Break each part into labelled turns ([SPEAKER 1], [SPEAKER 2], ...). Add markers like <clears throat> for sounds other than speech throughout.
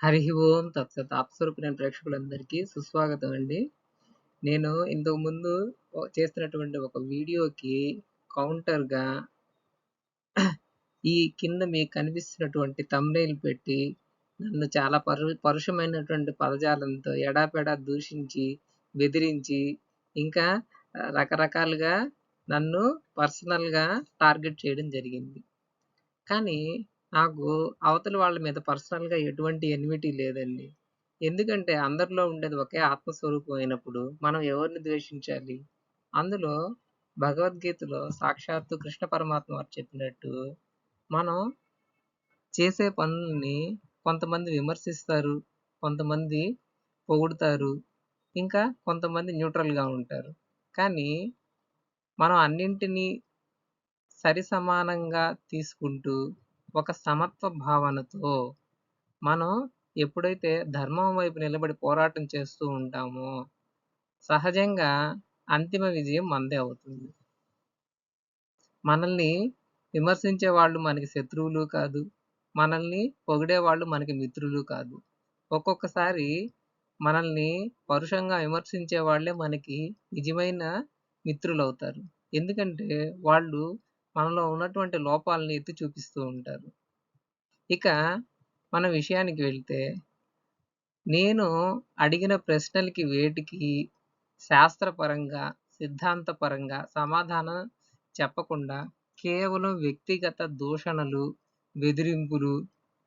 [SPEAKER 1] హరి ఓం తత్సత్ అప్స్వరూపిన ప్రేక్షకులందరికీ సుస్వాగతం అండి. నేను ఇంతకుముందు చేస్తున్నటువంటి ఒక వీడియోకి కౌంటర్‌గా ఈ కింద మీకు కనిపిస్తున్నటువంటి థంబ్‌నెయిల్ పెట్టి నన్ను చాలా పరు పరుషమైనటువంటి పదజాలంతో ఎడాపెడా దూషించి, బెదిరించి ఇంకా రకరకాలుగా నన్ను పర్సనల్‌గా టార్గెట్ చేయడం జరిగింది. కానీ నాకు అవతల వాళ్ళ మీద పర్సనల్‌గా ఎటువంటి ఎనిమిటీ లేదండి. ఎందుకంటే అందరిలో ఉండేది ఒకే ఆత్మస్వరూపం అయినప్పుడు మనం ఎవరిని ద్వేషించాలి? అందులో భగవద్గీతలో సాక్షాత్తు కృష్ణ పరమాత్మ వారు చెప్పినట్టు మనం చేసే పనుల్ని కొంతమంది విమర్శిస్తారు. కొంతమంది పొగుడుతారు. ఇంకా కొంతమంది న్యూట్రల్‌గా ఉంటారు. కానీ మనం అన్నింటిని సరిసమానంగా తీసుకుంటూ ఒక సమత్వ భావనతో మనం ఎప్పుడైతే ధర్మం వైపు నిలబడి పోరాటం చేస్తూ ఉంటామో సహజంగా అంతిమ విజయం మనదే అవుతుంది. మనల్ని విమర్శించే వాళ్ళు మనకి శత్రువులు కాదు. మనల్ని పొగిడే వాళ్ళు మనకి మిత్రులు కాదు. ఒక్కొక్కసారి మనల్ని పరుషంగా విమర్శించే వాళ్ళే మనకి నిజమైన మిత్రులు అవుతారు ఎందుకంటే వాళ్ళు మనలో ఉన్నటువంటి లోపాలని ఎత్తి చూపిస్తూ ఉంటారు. ఇక మన విషయానికి వెళ్తే నేను అడిగిన ప్రశ్నలకి వేటికి శాస్త్రపరంగా, సిద్ధాంతపరంగా సమాధానం చెప్పకుండా కేవలం వ్యక్తిగత దూషణలు, బెదిరింపులు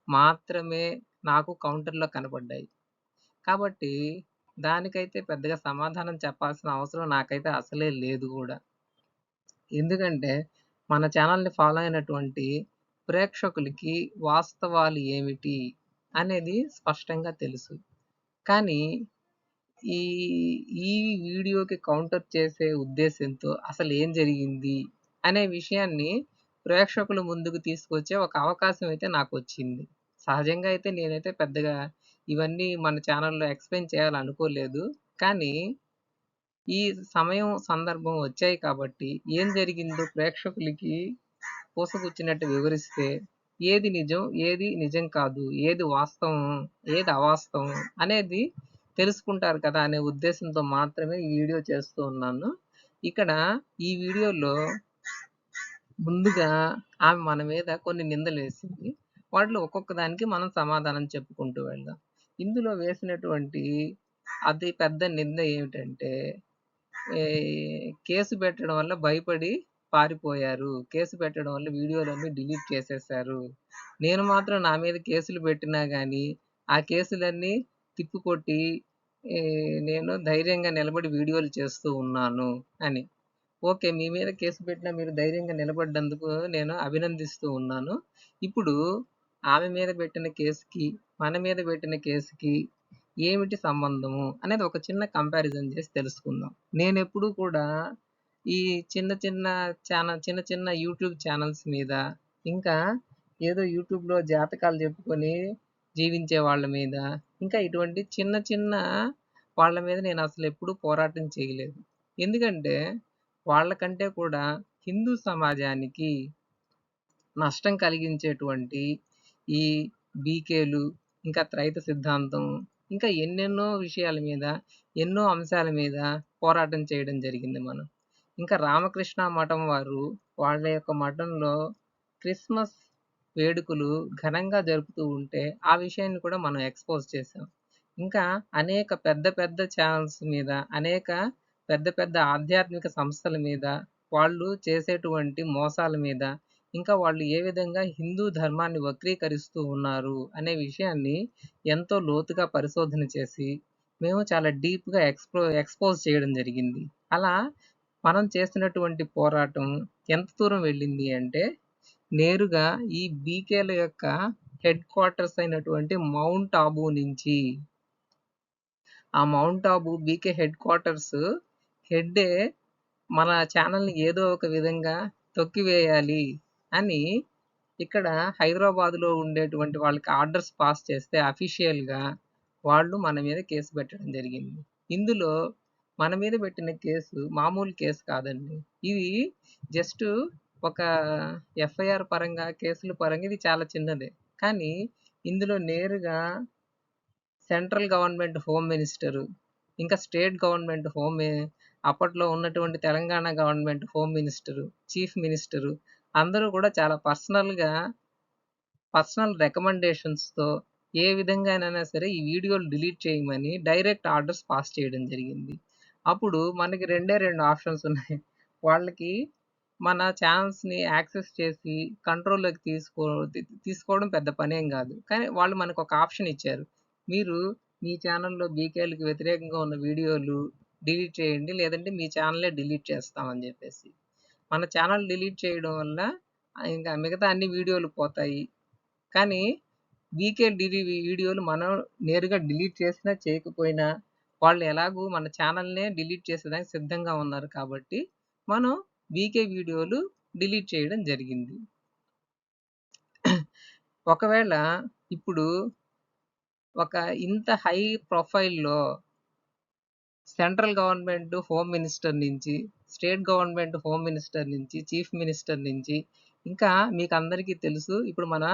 [SPEAKER 1] మాత్రమే నాకు కౌంటర్‌లో కనపడ్డాయి. కాబట్టి దానికైతే పెద్దగా సమాధానం చెప్పాల్సిన అవసరం నాకైతే అసలే లేదు కూడా ఎందుకంటే మన ఛానల్ని ఫాలో అయినటువంటి ప్రేక్షకులకి వాస్తవాలు ఏమిటి అనేది స్పష్టంగా తెలుసు. కానీ ఈ ఈ వీడియోకి కౌంటర్ చేసే ఉద్దేశంతో అసలు ఏం జరిగింది అనే విషయాన్ని ప్రేక్షకుల ముందుకు తీసుకొచ్చే ఒక అవకాశం అయితే నాకు వచ్చింది సహజంగా అయితే నేనైతే పెద్దగా ఇవన్నీ మన ఛానల్లో ఎక్స్‌ప్లెయిన్ చేయాలనుకోలేదు. కానీ ఈ సమయం, సందర్భం వచ్చాయి కాబట్టి ఏం జరిగిందో ప్రేక్షకులకి పూసగుచ్చినట్టు వివరిస్తే ఏది నిజం, ఏది నిజం కాదు, ఏది వాస్తవం, ఏది అవాస్తవం అనేది తెలుసుకుంటారు కదా! అనే ఉద్దేశంతో మాత్రమే ఈ వీడియో చేస్తూ ఉన్నాను. ఇక్కడ ఈ వీడియోలో ముందుగా ఆమె మన మీద కొన్ని నిందలేసింది. వాటిలో ఒక్కొక్క దానికి మనం సమాధానం చెప్పుకుంటూ వెళ్దాం. ఇందులో వేసినటువంటి అతి పెద్ద నింద ఏమిటంటే కేసు పెట్టడం వల్ల భయపడి పారిపోయారు. కేసు పెట్టడం వల్ల వీడియోలన్నీ డిలీట్ చేసేశారు. నేను మాత్రం నా మీద కేసులు పెట్టినా కానీ ఆ కేసులన్నీ తిప్పుకొట్టి నేను ధైర్యంగా నిలబడి వీడియోలు చేస్తూ ఉన్నాను అని. ఓకే. మీ మీద కేసు పెట్టినా మీరు ధైర్యంగా నిలబడ్డందుకు నేను అభినందిస్తూ ఉన్నాను. ఇప్పుడు ఆమె మీద పెట్టిన కేసుకి మన మీద పెట్టిన కేసుకి ఏమిటి సంబంధము అనేది ఒక చిన్న కంపారిజన్ చేసి తెలుసుకుందాం. నేను ఎప్పుడు కూడా ఈ చిన్న చిన్న ఛానల్ చిన్న చిన్న యూట్యూబ్ ఛానల్స్ మీద ఇంకా ఏదో యూట్యూబ్‌లో జాతకాలు చెప్పుకొని జీవించే వాళ్ళ మీద ఇంకా ఇటువంటి చిన్న చిన్న వాళ్ళ మీద నేను అసలు ఎప్పుడూ పోరాటం చేయలేదు. ఎందుకంటే వాళ్ళకంటే కూడా హిందూ సమాజానికి నష్టం కలిగించేటువంటి ఈ బీకేలు, ఇంకా త్రైత సిద్ధాంతం, ఇంకా ఎన్నెన్నో విషయాల మీద, ఎన్నో అంశాల మీద పోరాటం చేయడం జరిగింది మనం. ఇంకా రామకృష్ణ మఠం వారు వాళ్ళ యొక్క మఠంలో క్రిస్మస్ వేడుకలు ఘనంగా జరుపుతూ ఉంటే ఆ విషయాన్ని కూడా మనం ఎక్స్‌పోజ్ చేశాం. ఇంకా అనేక పెద్ద పెద్ద ఛానల్స్ మీద, అనేక పెద్ద పెద్ద ఆధ్యాత్మిక సంస్థల మీద వాళ్ళు చేసేటువంటి మోసాల మీద, ఇంకా వాళ్ళు ఏ విధంగా హిందూ ధర్మాన్ని వక్రీకరిస్తూ ఉన్నారు అనే విషయాన్ని ఎంతో లోతుగా పరిశోధన చేసి మేము చాలా డీప్‌గా ఎక్స్పో ఎక్స్‌పోజ్ చేయడం జరిగింది. అలా మనం చేస్తున్నటువంటి పోరాటం ఎంత దూరం వెళ్ళింది అంటే నేరుగా ఈ బీకేల యొక్క హెడ్ క్వార్టర్స్ అయినటువంటి మౌంట్ ఆబూ నుంచి ఆ Mount Abu BK headquarters హెడ్డే మన ఛానెల్‌ని ఏదో ఒక విధంగా తొక్కివేయాలి అని ఇక్కడ హైదరాబాద్‌లో ఉండేటువంటి వాళ్ళకి ఆర్డర్స్ పాస్ చేస్తే అఫీషియల్‌గా వాళ్ళు మన మీద కేసు పెట్టడం జరిగింది. ఇందులో మన మీద పెట్టిన కేసు మామూలు కేసు కాదండి. ఇది జస్ట్ ఒక ఎఫ్ఐఆర్ పరంగా, కేసుల పరంగా ఇది చాలా చిన్నదే. కానీ ఇందులో నేరుగా సెంట్రల్ గవర్నమెంట్ హోమ్ మినిస్టరు, ఇంకా స్టేట్ గవర్నమెంట్ హోమ్ అప్పట్లో ఉన్నటువంటి Telangana government home minister, chief minister అందరూ కూడా చాలా పర్సనల్‌గా పర్సనల్ రికమెండేషన్స్‌తో ఏ విధంగానైనా సరే ఈ వీడియోలు డిలీట్ చేయమని డైరెక్ట్ ఆర్డర్స్ పాస్ చేయడం జరిగింది. అప్పుడు మనకి రెండే రెండు ఆప్షన్స్ ఉన్నాయి. వాళ్ళకి మన ఛాన్స్ని యాక్సెస్ చేసి కంట్రోల్‌లోకి తీసుకో తీసుకోవడం పెద్ద పనేం కాదు కానీ వాళ్ళు మనకు ఒక ఆప్షన్ ఇచ్చారు. మీరు మీ ఛానల్లో బీకేఎల్‌కి వ్యతిరేకంగా ఉన్న వీడియోలు డిలీట్ చేయండి. లేదంటే మీ ఛానలే డిలీట్ చేస్తామని చెప్పేసి మన ఛానల్ డిలీట్ చేయడం వల్ల ఇంకా మిగతా అన్ని వీడియోలు పోతాయి. కానీ వీకే డిలీ వీడియోలు మనం నేరుగా డిలీట్ చేసినా, చేయకపోయినా వాళ్ళు ఎలాగూ మన ఛానల్నే డిలీట్ చేసేదానికి సిద్ధంగా ఉన్నారు కాబట్టి, మనం వీకే వీడియోలు డిలీట్ చేయడం జరిగింది. ఒకవేళ ఇప్పుడు ఒక ఇంత హై ప్రొఫైల్‌లో సెంట్రల్ గవర్నమెంట్ హోమ్ మినిస్టర్ నుంచి, స్టేట్ గవర్నమెంట్ హోమ్ మినిస్టర్ నుంచి, చీఫ్ మినిస్టర్ నుంచి, ఇంకా మీకు అందరికీ తెలుసు ఇప్పుడు మన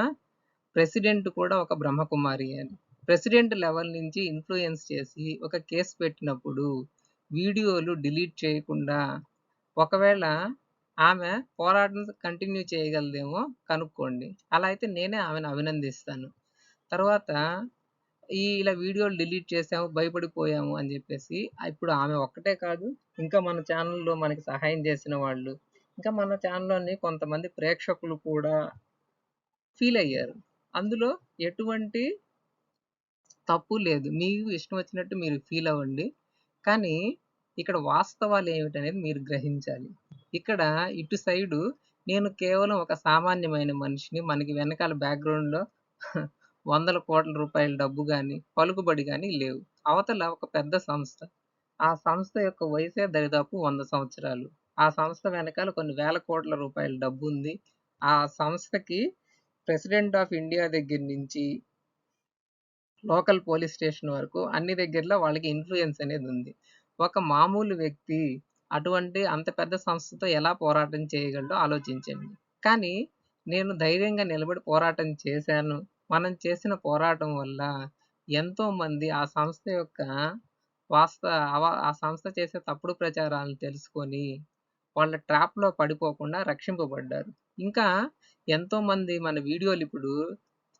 [SPEAKER 1] ప్రెసిడెంట్ కూడా ఒక బ్రహ్మకుమారి అని. ప్రెసిడెంట్ లెవెల్ నుంచి ఇన్ఫ్లుయెన్స్ చేసి ఒక కేస్ పెట్టినప్పుడు వీడియోలు డిలీట్ చేయకుండా ఒకవేళ ఆమె పోరాటం కంటిన్యూ చేయగలదేమో కనుక్కోండి. అలా అయితే నేనే ఆమెను అభినందిస్తాను. తర్వాత ఈ ఇలా వీడియోలు డిలీట్ చేసాము, భయపడిపోయాము అని చెప్పేసి ఇప్పుడు ఆమె ఒక్కటే కాదు, ఇంకా మన ఛానల్లో మనకి సహాయం చేసిన వాళ్ళు, ఇంకా మన ఛానల్లోని కొంతమంది ప్రేక్షకులు కూడా ఫీల్ అయ్యారు అందులో ఎటువంటి తప్పు లేదు. మీకు ఇష్టం వచ్చినట్టు మీరు ఫీల్ అవ్వండి. కానీ ఇక్కడ వాస్తవాలు ఏమిటనేది మీరు గ్రహించాలి. ఇక్కడ ఇటు సైడు నేను కేవలం ఒక సామాన్యమైన మనిషిని. మనకి వెనకాల బ్యాక్‌గ్రౌండ్‌లో వందల కోట్ల రూపాయల డబ్బు కానీ పలుకుబడి కానీ లేవు. అవతల ఒక పెద్ద సంస్థ. ఆ సంస్థ యొక్క వయసే దరిదాపు వంద సంవత్సరాలు. ఆ సంస్థ వెనకాల కొన్ని వేల కోట్ల రూపాయల డబ్బు ఉంది ఆ సంస్థకి ప్రెసిడెంట్ ఆఫ్ ఇండియా దగ్గర నుంచి లోకల్ పోలీస్ స్టేషన్ వరకు అన్ని దగ్గరలో వాళ్ళకి ఇన్ఫ్లుయెన్స్ అనేది ఉంది ఒక మామూలు వ్యక్తి అటువంటి అంత పెద్ద సంస్థతో ఎలా పోరాటం చేయగలడో ఆలోచించండి. కానీ నేను ధైర్యంగా నిలబడి పోరాటం చేశాను. మనం చేసిన పోరాటం వల్ల ఎంతోమంది ఆ సంస్థ యొక్క వాస్త అవ ఆ సంస్థ చేసే తప్పుడు ప్రచారాలను తెలుసుకొని, వాళ్ళ ట్రాప్‌లో పడిపోకుండా రక్షింపబడ్డారు. ఇంకా ఎంతోమంది మన వీడియోలిప్పుడు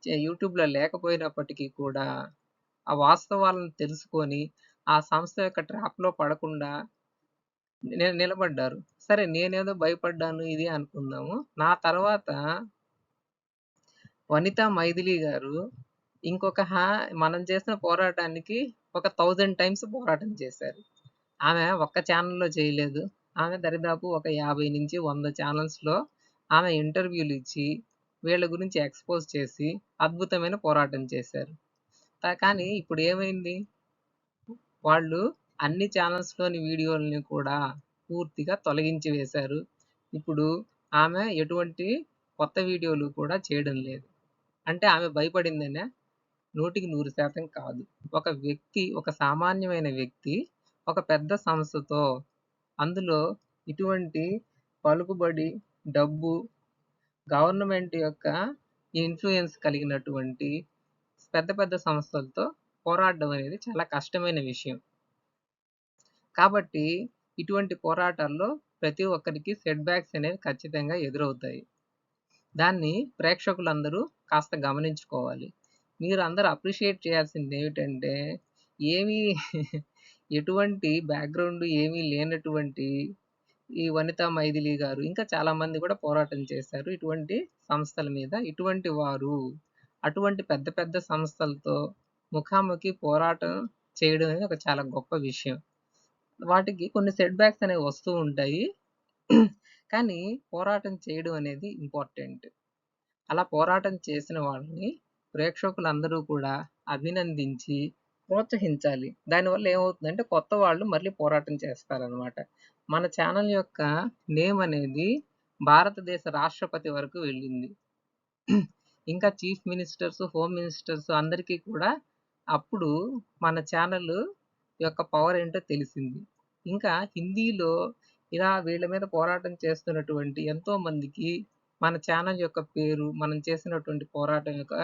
[SPEAKER 1] చే యూట్యూబ్‌లో లేకపోయినప్పటికీ కూడా, ఆ వాస్తవాలను తెలుసుకొని, ఆ సంస్థ యొక్క ట్రాప్‌లో పడకుండా ని నిలబడ్డారు. సరే నేనేదో భయపడ్డాను ఇది అనుకుందాము. నా తర్వాత వనితా మైథిలి గారు ఇంకొక హా మనం చేసిన పోరాటానికి ఒక థౌజండ్ టైమ్స్ పోరాటం చేశారు. ఆమె ఒక్క ఛానల్లో చేయలేదు. ఆమె దరిదాపు ఒక యాభై నుంచి వంద ఛానల్స్లో ఆమె ఇంటర్వ్యూలు ఇచ్చి వీళ్ళ గురించి ఎక్స్‌పోజ్ చేసి అద్భుతమైన పోరాటం చేశారు. కానీ ఇప్పుడు ఏమైంది? వాళ్ళు అన్ని ఛానల్స్లోని వీడియోలని కూడా పూర్తిగా తొలగించి వేశారు. ఇప్పుడు ఆమె ఎటువంటి కొత్త వీడియోలు కూడా చేయడం లేదు. అంటే ఆమె భయపడిందైనా నూటికి నూరు శాతం కాదు. ఒక వ్యక్తి, ఒక సామాన్యమైన వ్యక్తి ఒక పెద్ద సంస్థతో అందులో ఇటువంటి పలుకుబడి, డబ్బు, గవర్నమెంట్ యొక్క ఇన్ఫ్లుయెన్స్ కలిగినటువంటి పెద్ద పెద్ద సంస్థలతో పోరాడడం అనేది చాలా కష్టమైన విషయం. కాబట్టి ఇటువంటి పోరాటాల్లో ప్రతి ఒక్కరికి సెట్ బ్యాక్స్ అనేవి ఖచ్చితంగా ఎదురవుతాయి. దాన్ని ప్రేక్షకులందరూ కాస్త గమనించుకోవాలి. మీరు అందరూ అప్రిషియేట్ చేయాల్సింది ఏమిటంటే ఏమీ <laughs> ఎటువంటి బ్యాక్‌గ్రౌండ్ ఏమీ లేనటువంటి ఈ వనితా మైథిలి గారు, ఇంకా చాలామంది కూడా పోరాటం చేశారు ఇటువంటి సంస్థల మీద. ఇటువంటి వారు అటువంటి పెద్ద పెద్ద సంస్థలతో ముఖాముఖి పోరాటం చేయడం అనేది ఒక చాలా గొప్ప విషయం. వాటికి కొన్ని సెట్ బ్యాక్స్ అనేవి వస్తూ ఉంటాయి. కానీ పోరాటం చేయడం అనేది ఇంపార్టెంట్. అలా పోరాటం చేసిన వాళ్ళని ప్రేక్షకులందరూ కూడా అభినందించి, ప్రోత్సహించాలి. దానివల్ల ఏమవుతుందంటే కొత్త వాళ్ళు మళ్ళీ పోరాటం చేస్తారనమాట. మన ఛానెల్ యొక్క నేమ్ అనేది భారతదేశ రాష్ట్రపతి వరకు వెళ్ళింది. ఇంకా చీఫ్ మినిస్టర్స్, హోమ్ మినిస్టర్స్ అందరికీ కూడా అప్పుడు మన ఛానల్ యొక్క పవర్ ఏంటో తెలిసింది. ఇంకా హిందీలో ఇలా వీళ్ళ మీద పోరాటం చేస్తున్నటువంటి ఎంతో మందికి మన ఛానల్ యొక్క పేరు, మనం చేసినటువంటి పోరాటం యొక్క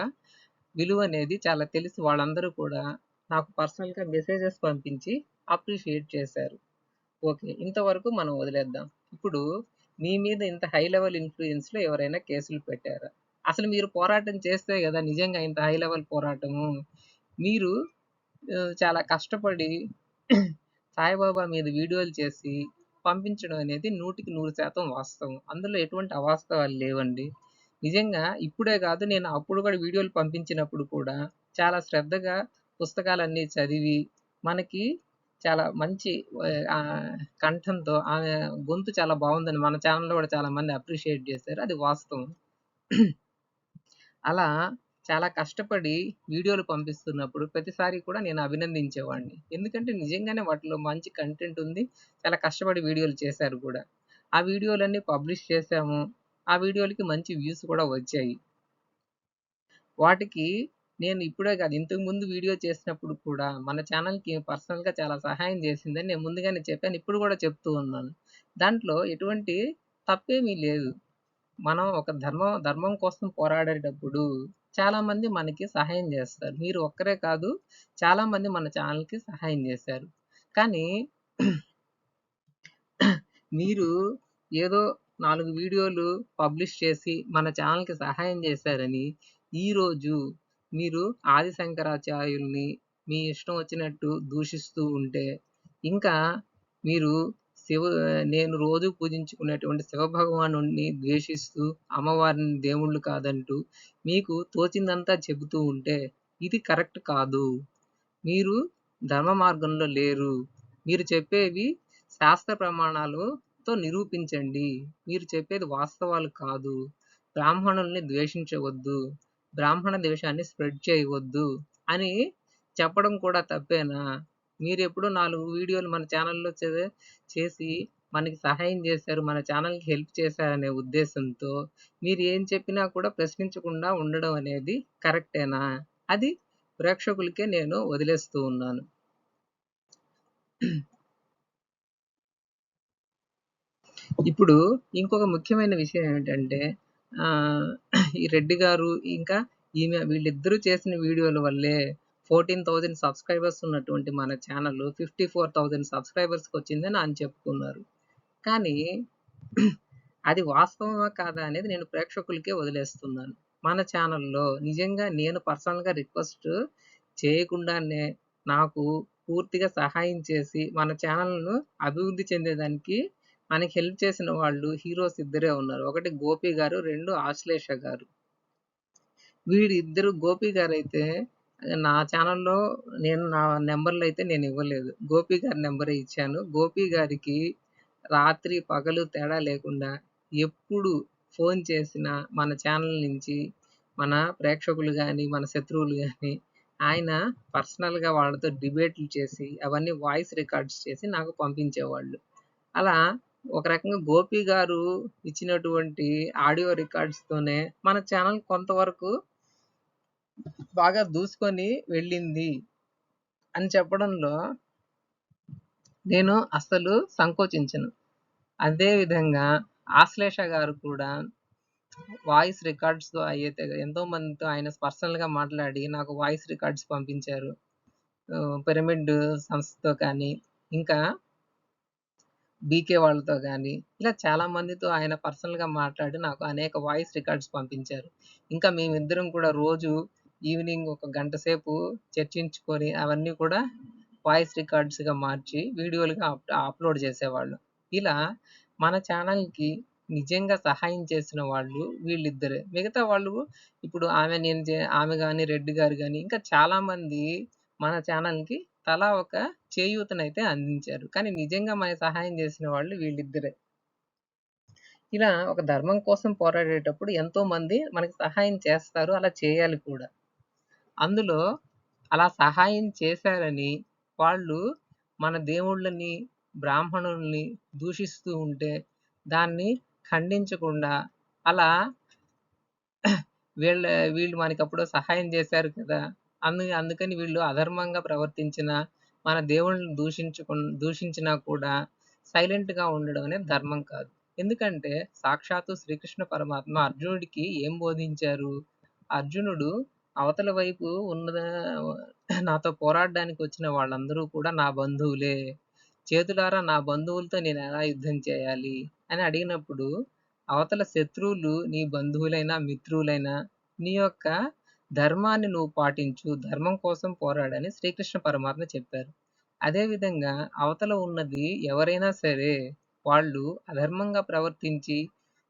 [SPEAKER 1] విలువ అనేది చాలా తెలిసి వాళ్ళందరూ కూడా నాకు పర్సనల్‌గా మెసేజెస్ పంపించి అప్రిషియేట్ చేశారు. ఓకే. ఇంతవరకు మనం వదిలేద్దాం. ఇప్పుడు మీ మీద ఇంత హై లెవెల్ ఇన్ఫ్లుయెన్స్లో ఎవరైనా కేసులు పెట్టారా? అసలు మీరు పోరాటం చేస్తే కదా నిజంగా ఇంత హై లెవెల్ పోరాటము. మీరు చాలా కష్టపడి సాయిబాబా మీద వీడియోలు చేసి పంపించడం అనేది 100కి 100% వాస్తవం. అందులో ఎటువంటి అవాస్తవాలు లేవండి. నిజంగా ఇప్పుడే కాదు నేను అప్పుడు కూడా వీడియోలు పంపించినప్పుడు కూడా చాలా శ్రద్ధగా పుస్తకాలన్నీ చదివి మనకి చాలా మంచి కంఠంతో ఆమె గొంతు చాలా బాగుందని మన ఛానల్లో కూడా చాలా మంది అప్రిషియేట్ చేశారు. అది వాస్తవం. అలా చాలా కష్టపడి వీడియోలు పంపిస్తున్నప్పుడు ప్రతిసారి కూడా నేను అభినందించేవాడిని. ఎందుకంటే నిజంగానే వాటిలో మంచి కంటెంట్ ఉంది. చాలా కష్టపడి వీడియోలు చేశారు కూడా. ఆ వీడియోలన్నీ పబ్లిష్ చేశాము. ఆ వీడియోలకి మంచి వ్యూస్ కూడా వచ్చాయి. వాటికి నేను ఇప్పుడే కాదు ఇంతకుముందు వీడియో చేసినప్పుడు కూడా మన ఛానల్కి పర్సనల్‌గా చాలా సహాయం చేసిందని నేను ముందుగానే చెప్పాను. ఇప్పుడు కూడా చెప్తూ ఉన్నాను. దాంట్లో ఎటువంటి తప్పేమీ లేదు. మనం ఒక ధర్మం ధర్మం కోసం పోరాడేటప్పుడు చాలామంది మనకి సహాయం చేస్తారు. మీరు ఒక్కరే కాదు చాలామంది మన ఛానల్కి సహాయం చేశారు. కానీ మీరు ఏదో నాలుగు వీడియోలు పబ్లిష్ చేసి మన ఛానల్కి సహాయం చేశారని ఈరోజు మీరు ఆది శంకరాచార్యుల్ని మీ ఇష్టం వచ్చినట్టు దూషిస్తూ ఉంటే, ఇంకా మీరు శివ నేను రోజు పూజించుకునేటువంటి శివభగవాను ద్వేషిస్తూ, అమ్మవారిని దేవుళ్ళు కాదంటూ, మీకు తోచిందంతా చెబుతూ ఉంటే ఇది కరెక్ట్ కాదు. మీరు ధర్మ మార్గంలో లేరు. మీరు చెప్పేవి శాస్త్ర ప్రమాణాలతో నిరూపించండి. మీరు చెప్పేది వాస్తవాలు కాదు. బ్రాహ్మణుల్ని ద్వేషించవద్దు. బ్రాహ్మణ ద్వేషాన్ని స్ప్రెడ్ చేయవద్దు అని చెప్పడం కూడా తప్పేనా? మీరు ఎప్పుడో నాలుగు వీడియోలు మన ఛానల్లో చేసి మనకి సహాయం చేశారు. మన ఛానల్కి హెల్ప్ చేశారనే ఉద్దేశంతో మీరు ఏం చెప్పినా కూడా ప్రశ్నించకుండా ఉండడం అనేది కరెక్టేనా? అది ప్రేక్షకులకే నేను వదిలేస్తూ ఉన్నాను. ఇప్పుడు ఇంకొక ముఖ్యమైన విషయం ఏమిటంటే ఈ రెడ్డి గారు ఇంకా ఈమె వీళ్ళిద్దరూ చేసిన వీడియోల వల్లే 14,000 సబ్స్క్రైబర్స్ ఉన్నటువంటి మన ఛానల్ ఫిఫ్టీ ఫోర్ థౌజండ్ సబ్స్క్రైబర్స్కి వచ్చిందని అని చెప్పుకున్నారు. కానీ <clears throat> అది వాస్తవమా కాదా అనేది నేను ప్రేక్షకులకే వదిలేస్తున్నాను. మన ఛానల్లో నిజంగా నేను పర్సనల్‌గా రిక్వెస్ట్ చేయకుండానే నాకు పూర్తిగా సహాయం చేసి మన ఛానల్ను అభివృద్ధి చెందేదానికి మనకి హెల్ప్ చేసిన వాళ్ళు హీరోస్ ఇద్దరే ఉన్నారు. ఒకటి 'గోపి' గారు, రెండు ఆశ్లేష గారు. వీరిద్దరు 'గోపి' గారైతే నా ఛానల్లో నేను నా నెంబర్లు అయితే నేను ఇవ్వలేదు. 'గోపి' గారి నెంబరే ఇచ్చాను. 'గోపి' గారికి రాత్రి, పగలు తేడా లేకుండా ఎప్పుడు ఫోన్ చేసినా మన ఛానల్ నుంచి మన ప్రేక్షకులు కానీ మన శత్రువులు కానీ ఆయన పర్సనల్‌గా వాళ్ళతో డిబేట్‌లు చేసి అవన్నీ వాయిస్ రికార్డ్స్ చేసి నాకు పంపించేవాళ్ళు. అలా ఒక రకంగా 'గోపి' గారు ఇచ్చినటువంటి ఆడియో రికార్డ్స్‌తోనే మన ఛానల్ కొంతవరకు బాగా దూసుకొని వెళ్ళింది అని చెప్పడంలో నేను అస్సలు సంకోచించను. అదేవిధంగా ఆశ్లేష గారు కూడా వాయిస్ రికార్డ్స్‌తో అయితే ఎంతో మందితో ఆయన పర్సనల్‌గా మాట్లాడి నాకు వాయిస్ రికార్డ్స్ పంపించారు. పిరమిడ్ సంస్థతో కానీ, ఇంకా బీకే వాళ్ళతో కానీ ఇలా చాలా మందితో ఆయన పర్సనల్‌గా మాట్లాడి నాకు అనేక వాయిస్ రికార్డ్స్ పంపించారు. ఇంకా మేమిద్దరం కూడా రోజు ఈవినింగ్ ఒక గంట సేపు చర్చించుకొని అవన్నీ కూడా వాయిస్ రికార్డ్స్‌గా మార్చి వీడియోలుగా అప్ అప్‌లోడ్ చేసేవాళ్ళు ఇలా మన ఛానల్కి నిజంగా సహాయం చేసిన వాళ్ళు వీళ్ళిద్దరే. మిగతా వాళ్ళు ఇప్పుడు ఆమె నేను చే ఆమె కానీ రెడ్డి గారు కానీ ఇంకా చాలామంది మన ఛానల్కి తలా ఒక చేయూతనైతే అందించారు. కానీ నిజంగా మనకి సహాయం చేసిన వాళ్ళు వీళ్ళిద్దరే. ఇలా ఒక ధర్మం కోసం పోరాడేటప్పుడు ఎంతోమంది మనకి సహాయం చేస్తారు. అలా చేయాలి కూడా. అందులో అలా సహాయం చేశారని వాళ్ళు మన దేవుళ్ళని, బ్రాహ్మణుల్ని దూషిస్తూ ఉంటే దాన్ని ఖండించకుండా అలా <clears throat> వీళ్ళ వీళ్ళు మనకి అప్పుడు సహాయం చేశారు కదా! అందు అందుకని వీళ్ళు అధర్మంగా ప్రవర్తించిన మన దేవుళ్ళని దూషించుకు దూషించినా కూడా సైలెంట్‌గా ఉండడం అనేది ధర్మం కాదు. ఎందుకంటే సాక్షాత్తు శ్రీకృష్ణ పరమాత్మ అర్జునుడికి ఏం బోధించారు? అర్జునుడు అవతల వైపు ఉన్న నాతో పోరాడడానికి వచ్చిన వాళ్ళందరూ కూడా నా బంధువులే. చేతులారా నా బంధువులతో నేనెలా యుద్ధం చేయాలి అని అడిగినప్పుడు, అవతల శత్రువులు నీ బంధువులైనా, మిత్రులైనా నీ యొక్క ధర్మాన్ని నువ్వు పాటించు. ధర్మం కోసం పోరాడని శ్రీకృష్ణ పరమాత్మ చెప్పారు. అదేవిధంగా అవతల ఉన్నది ఎవరైనా సరే, వాళ్ళు అధర్మంగా ప్రవర్తించి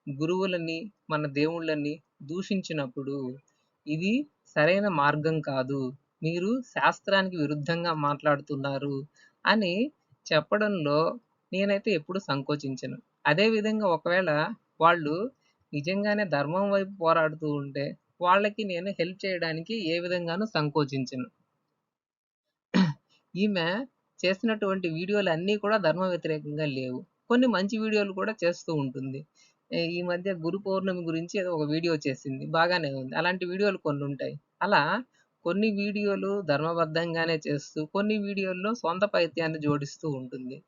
[SPEAKER 1] గురువులని, మన దేవుళ్ళని దూషించినప్పుడు, ఇది సరైన మార్గం కాదు. మీరు శాస్త్రానికి విరుద్ధంగా మాట్లాడుతున్నారు అని చెప్పడంలో నేనైతే ఎప్పుడు సంకోచించను. అదే విధంగా ఒకవేళ వాళ్ళు నిజంగానే ధర్మం వైపు పోరాడుతూ ఉంటే, వాళ్ళకి నేను హెల్ప్ చేయడానికి ఏ విధంగానూ సంకోచించను. ఈమె చేసినటువంటి వీడియోలు అన్నీ కూడా ధర్మ వ్యతిరేకంగా లేవు. కొన్ని మంచి వీడియోలు కూడా చేస్తూ ఉంటుంది. ఈ మధ్య గురు పౌర్ణమి గురించి ఏదో ఒక వీడియో చేసింది. బాగానే ఉంది. అలాంటి వీడియోలు కొన్ని ఉంటాయి అలా కొన్ని వీడియోలు ధర్మబద్ధంగానే చేస్తూ, కొన్ని వీడియోల్లో సొంత పైత్యాన్ని జోడిస్తూ ఉంటుంది.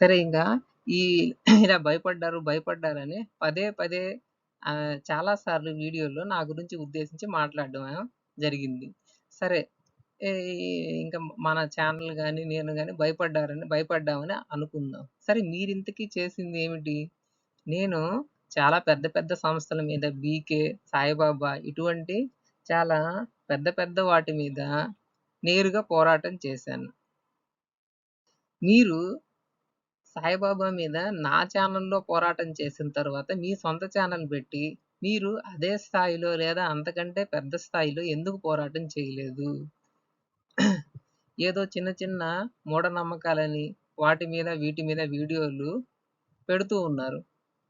[SPEAKER 1] సరే ఇంకా ఈ <clears throat> ఇలా భయపడ్డారు, భయపడ్డారని పదే పదే చాలాసార్లు చాలా సార్లు వీడియోలో నా గురించి ఉద్దేశించి మాట్లాడడం జరిగింది. సరే ఇంకా మన ఛానల్ కానీ నేను కానీ భయపడ్డారని భయపడ్డామని అనుకుందాం. సరే మీరింతకీ చేసిందేమిటి? నేను చాలా పెద్ద పెద్ద సంస్థల మీద 'బీకే', 'సాయిబాబా' ఇటువంటి చాలా పెద్ద పెద్ద వాటి మీద నేరుగా పోరాటం చేశాను. మీరు సాయిబాబా మీద నా ఛానల్‌లో పోరాటం చేసిన తర్వాత మీ సొంత ఛానల్ పెట్టి, మీరు అదే స్థాయిలో లేదా అంతకంటే పెద్ద స్థాయిలో ఎందుకు పోరాటం చేయలేదు? ఏదో చిన్న చిన్న మూఢనమ్మకాలని వాటి మీద, వీటి మీద వీడియోలు పెడుతూ ఉన్నారు.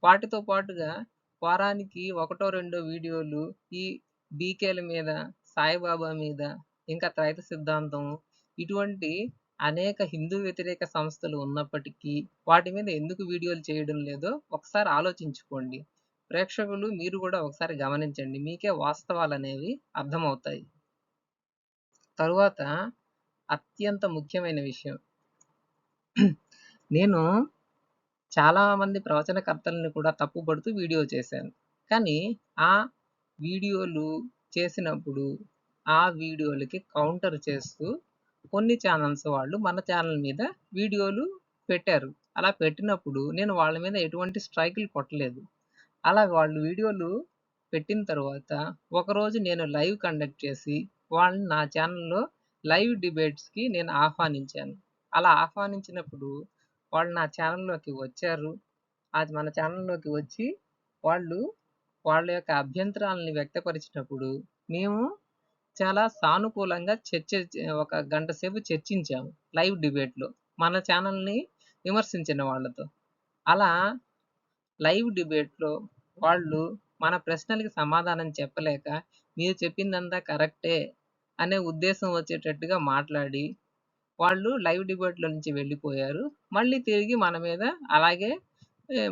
[SPEAKER 1] వాటితో పాటుగా వారానికి ఒకటో, రెండో వీడియోలు ఈ బీకేల మీద, సాయిబాబా మీద, ఇంకా త్రైత సిద్ధాంతం ఇటువంటి అనేక హిందూ వ్యతిరేక సంస్థలు ఉన్నప్పటికీ, వాటి మీద ఎందుకు వీడియోలు చేయడం లేదో ఒకసారి ఆలోచించుకోండి. ప్రేక్షకులు మీరు కూడా ఒకసారి గమనించండి. మీకే వాస్తవాలు అనేవి అర్థమవుతాయి. తరువాత అత్యంత ముఖ్యమైన విషయం. నేను చాలామంది ప్రవచనకర్తలను కూడా తప్పుపడుతూ వీడియో చేశాను. కానీ ఆ వీడియోలు చేసినప్పుడు, ఆ వీడియోలకి కౌంటర్ చేస్తూ కొన్ని ఛానల్స్ వాళ్ళు మన ఛానల్ మీద వీడియోలు పెట్టారు. అలా పెట్టినప్పుడు నేను వాళ్ళ మీద ఎటువంటి స్ట్రైకులు కొట్టలేదు. అలా వాళ్ళు వీడియోలు పెట్టిన తర్వాత ఒకరోజు నేను లైవ్ కండక్ట్ చేసి, వాళ్ళని నా ఛానల్‌లో లైవ్ డిబేట్స్‌కి నేను ఆహ్వానించాను. అలా ఆహ్వానించినప్పుడు వాళ్ళు నా ఛానల్‌లోకి వచ్చారు. అది మన ఛానల్‌లోకి వచ్చి వాళ్ళు వాళ్ళ యొక్క అభ్యంతరాలను వ్యక్తపరిచినప్పుడు, మేము చాలా సానుకూలంగా చర్చ ఒక గంట సేపు చర్చించాము లైవ్ డిబేట్‌లో. మన ఛానల్‌ని విమర్శించిన వాళ్ళతో. అలా లైవ్ డిబేట్‌లో వాళ్ళు మన ప్రశ్నలకి సమాధానం చెప్పలేక, మీరు చెప్పిందంతా కరెక్టే అనే ఉద్దేశం వచ్చేటట్టుగా మాట్లాడి, వాళ్ళు లైవ్ డిబేట్‌లో నుంచి వెళ్ళిపోయారు. మళ్ళీ తిరిగి మన మీద అలాగే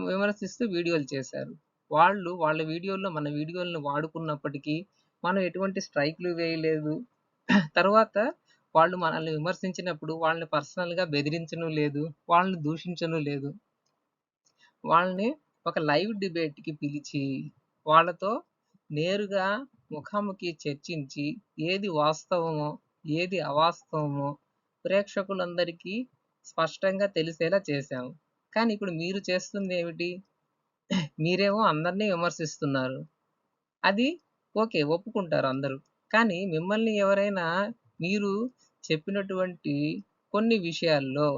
[SPEAKER 1] విమర్శిస్తూ వీడియోలు చేశారు. వాళ్ళు వాళ్ళ వీడియోల్లో మన వీడియోలను వాడుకున్నప్పటికీ, మనం ఎటువంటి స్ట్రైక్లు వేయలేదు. తర్వాత వాళ్ళు మనల్ని విమర్శించినప్పుడు వాళ్ళని పర్సనల్‌గా బెదిరించను లేదు. వాళ్ళని దూషించను లేదు. వాళ్ళని ఒక లైవ్ డిబేట్‌కి పిలిచి, వాళ్ళతో నేరుగా ముఖాముఖి చర్చించి, ఏది వాస్తవమో, ఏది అవాస్తవమో ప్రేక్షకులందరికీ స్పష్టంగా తెలిసేలా చేశాము. కానీ ఇప్పుడు మీరు చేస్తుంది ఏమిటి మీరేమో అందరిని విమర్శిస్తున్నారు. అది ఓకే. ఒప్పుకుంటారు అందరూ. కానీ మిమ్మల్ని ఎవరైనా మీరు చెప్పినటువంటి కొన్ని విషయాల్లో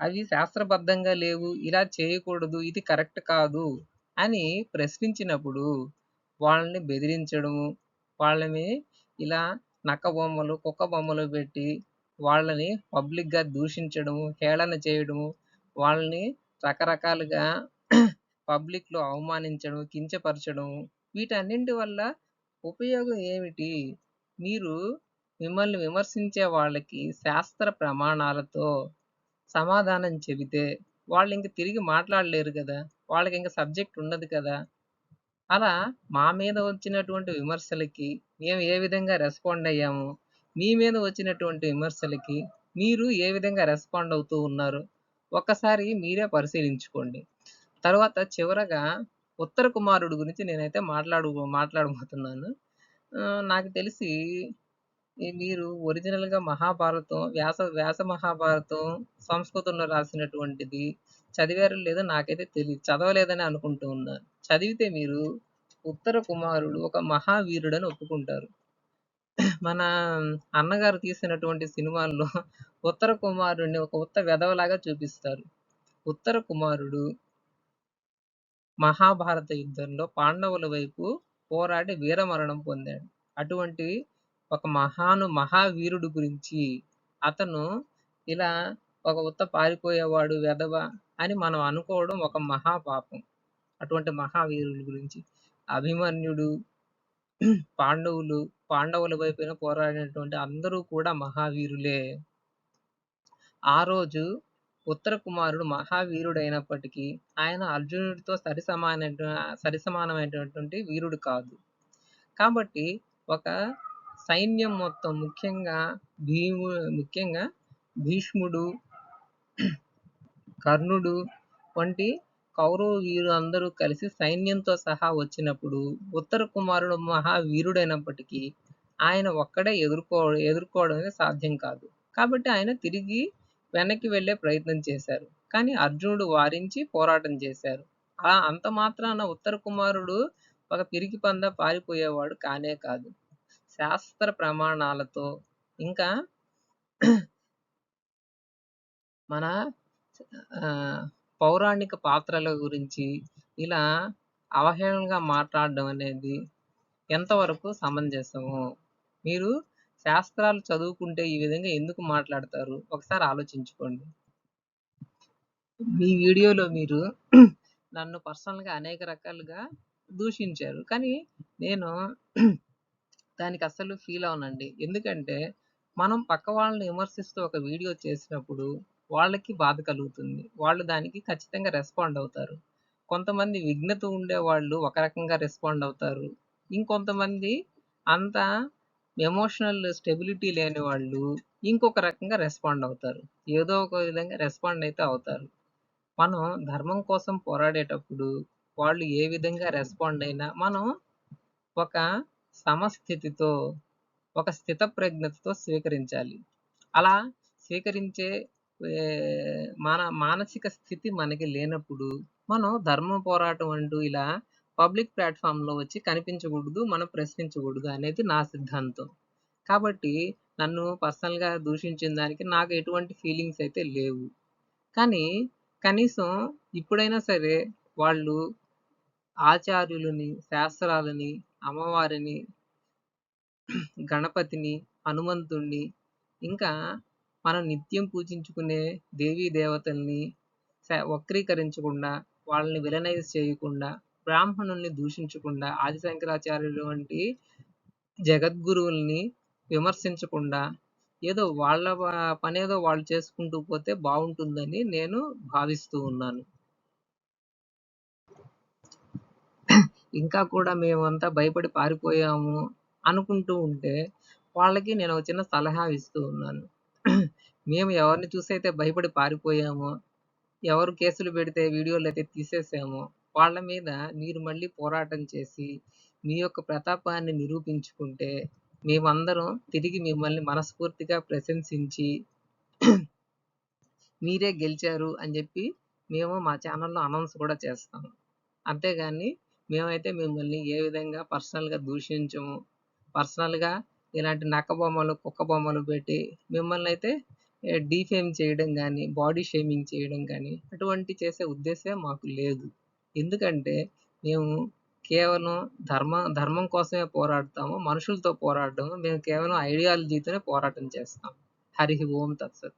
[SPEAKER 1] అవి శాస్త్రబద్ధంగా లేవు. ఇలా చేయకూడదు. ఇది కరెక్ట్ కాదు అని ప్రశ్నించినప్పుడు, వాళ్ళని బెదిరించడము, వాళ్ళని ఇలా నక్క బొమ్మలు, కుక్క బొమ్మలు పెట్టి వాళ్ళని పబ్లిక్‌గా దూషించడము, హేళన చేయడము, వాళ్ళని రకరకాలుగా <clears throat> పబ్లిక్‌లో అవమానించడం, కించపరచడం వీటన్నింటి వల్ల ఉపయోగం ఏమిటి? మీరు మిమ్మల్ని విమర్శించే వాళ్ళకి శాస్త్ర ప్రమాణాలతో సమాధానం చెబితే, వాళ్ళు ఇంక తిరిగి మాట్లాడలేరు కదా వాళ్ళకి ఇంకా సబ్జెక్ట్ ఉండదు కదా! అలా మా మీద వచ్చినటువంటి విమర్శలకి మేము ఏ విధంగా రెస్పాండ్ అయ్యాము మీ మీద వచ్చినటువంటి విమర్శలకి మీరు ఏ విధంగా రెస్పాండ్ అవుతూ ఉన్నారు? ఒక్కసారి మీరే పరిశీలించుకోండి. తర్వాత చివరగా ఉత్తర కుమారుడు గురించి నేనైతే మాట్లాడు మాట్లాడబోతున్నాను. నాకు తెలిసి మీరు ఒరిజినల్‌గా మహాభారతం వ్యాస వ్యాస మహాభారతం సంస్కృతంలో రాసినటువంటిది చదివారు లేదో నాకైతే తెలియదు చదవలేదని అనుకుంటూ ఉన్నాను. చదివితే మీరు ఉత్తర కుమారుడు ఒక మహావీరుడని ఒప్పుకుంటారు. మన అన్నగారు తీసినటువంటి సినిమాల్లో ఉత్తర కుమారుడిని ఒక ఉత్త వెధవలాగా చూపిస్తారు. ఉత్తర కుమారుడు మహాభారత యుద్ధంలో పాండవుల వైపు పోరాడి వీరమరణం పొందాడు. అటువంటి ఒక మహాను మహావీరుడు గురించి అతను ఇలా ఒక ఉత్త పారిపోయేవాడు వెధవ అని మనం అనుకోవడం ఒక మహాపాపం. అటువంటి మహావీరుడి గురించి అభిమన్యుడు, పాండవులు పాండవుల వైపున పోరాడినటువంటి అందరూ కూడా మహావీరులే. ఆ రోజు ఉత్తర కుమారుడు మహావీరుడైనప్పటికీ ఆయన అర్జునుడితో సరిసమాన సరిసమానమైనటువంటి వీరుడు కాదు. కాబట్టి ఒక సైన్యం మొత్తం ముఖ్యంగా భీము ముఖ్యంగా భీష్ముడు, కర్ణుడు వంటి కౌరవ వీరులందరూ కలిసి సైన్యంతో సహా వచ్చినప్పుడు ఉత్తర కుమారుడు మహావీరుడైనప్పటికీ ఆయన ఒక్కడే ఎదుర్కో ఎదుర్కోవడం సాధ్యం కాదు. కాబట్టి ఆయన తిరిగి వెనక్కి వెళ్ళే ప్రయత్నం చేశారు. కానీ అర్జునుడు వారించి పోరాటం చేశారు. ఆ అంత మాత్రాన ఉత్తర కుమారుడు ఒక పిరికి పంద పారిపోయేవాడు కానే కాదు. శాస్త్ర ప్రమాణాలతో ఇంకా మన పౌరాణిక పాత్రల గురించి ఇలా అవహేళనగా మాట్లాడడం అనేది ఎంతవరకు సమంజసము? మీరు శాస్త్రాలు చదువుకుంటే ఈ విధంగా ఎందుకు మాట్లాడతారు? ఒకసారి ఆలోచించుకోండి. మీ వీడియోలో మీరు <clears throat> నన్ను పర్సనల్‌గా అనేక రకాలుగా దూషించారు. కానీ నేను <clears throat> దానికి అస్సలు ఫీల్ అవ్వనండి. ఎందుకంటే మనం పక్క వాళ్ళని విమర్శిస్తూ ఒక వీడియో చేసినప్పుడు వాళ్ళకి బాధ కలుగుతుంది. వాళ్ళు దానికి ఖచ్చితంగా రెస్పాండ్ అవుతారు. కొంతమంది విఘ్నత ఉండేవాళ్ళు ఒక రకంగా రెస్పాండ్ అవుతారు. ఇంకొంతమంది అంత ఎమోషనల్ స్టెబిలిటీ లేని వాళ్ళు ఇంకొక రకంగా రెస్పాండ్ అవుతారు. ఏదో ఒక విధంగా రెస్పాండ్ అయితే అవుతారు. మనం ధర్మం కోసం పోరాడేటప్పుడు వాళ్ళు ఏ విధంగా రెస్పాండ్ అయినా మనం ఒక సమస్థితితో, ఒక స్థితప్రజ్ఞతతో స్వీకరించాలి. అలా స్వీకరించే మన మానసిక స్థితి మనకి లేనప్పుడు మనం ధర్మ పోరాటం అంటూ ఇలా పబ్లిక్ ప్లాట్ఫామ్లో వచ్చి కనిపించకూడదు. మనం ప్రశ్నించకూడదు అనేది నా సిద్ధాంతం. కాబట్టి నన్ను పర్సనల్‌గా దూషించిన దానికి నాకు ఎటువంటి ఫీలింగ్స్ అయితే లేవు. కానీ కనీసం ఇప్పుడైనా సరే వాళ్ళు ఆచార్యులని, శాస్త్రాలని, అమ్మవారిని, గణపతిని, హనుమంతుడిని ఇంకా మనం నిత్యం పూజించుకునే దేవీ దేవతల్ని స వక్రీకరించకుండా, వాళ్ళని విలనైజ్ చేయకుండా, బ్రాహ్మణుల్ని దూషించకుండా, ఆది శంకరాచార్యులు వంటి జగద్గురువుల్ని విమర్శించకుండా, ఏదో వాళ్ళ పనేదో వాళ్ళు చేసుకుంటూ పోతే బాగుంటుందని నేను భావిస్తూ ఉన్నాను. ఇంకా కూడా మేమంతా భయపడి పారిపోయాము అనుకుంటూ ఉంటే, వాళ్ళకి నేను ఒక చిన్న సలహా ఇస్తూ ఉన్నాను. మేము ఎవరిని చూసైతే భయపడి పారిపోయామో, ఎవరు కేసులు పెడితే వీడియోలు అయితే తీసేసామో, వాళ్ళ మీద మీరు మళ్ళీ పోరాటం చేసి, మీ యొక్క ప్రతాపాన్ని నిరూపించుకుంటే, మేమందరం తిరిగి మిమ్మల్ని మనస్ఫూర్తిగా ప్రశంసించి మీరే గెలిచారు అని చెప్పి మేము మా ఛానల్లో అనౌన్స్ కూడా చేస్తాము. అంతేగాని మేమైతే మిమ్మల్ని ఏ విధంగా పర్సనల్‌గా దూషించము. పర్సనల్‌గా ఇలాంటి నక్క బొమ్మలు, కుక్క బొమ్మలు పెట్టి మిమ్మల్ని అయితే డీఫేమ్ చేయడం కానీ బాడీ షేమింగ్ చేయడం కానీ అటువంటి చేసే ఉద్దేశం మాకు లేదు. ఎందుకంటే మేము కేవలం ధర్మ ధర్మం కోసమే పోరాడతాము. మనుషులతో పోరాడము. మేము కేవలం ఐడియాలజీతోనే పోరాటం చేస్తాం. హరి ఓం తత్సత్.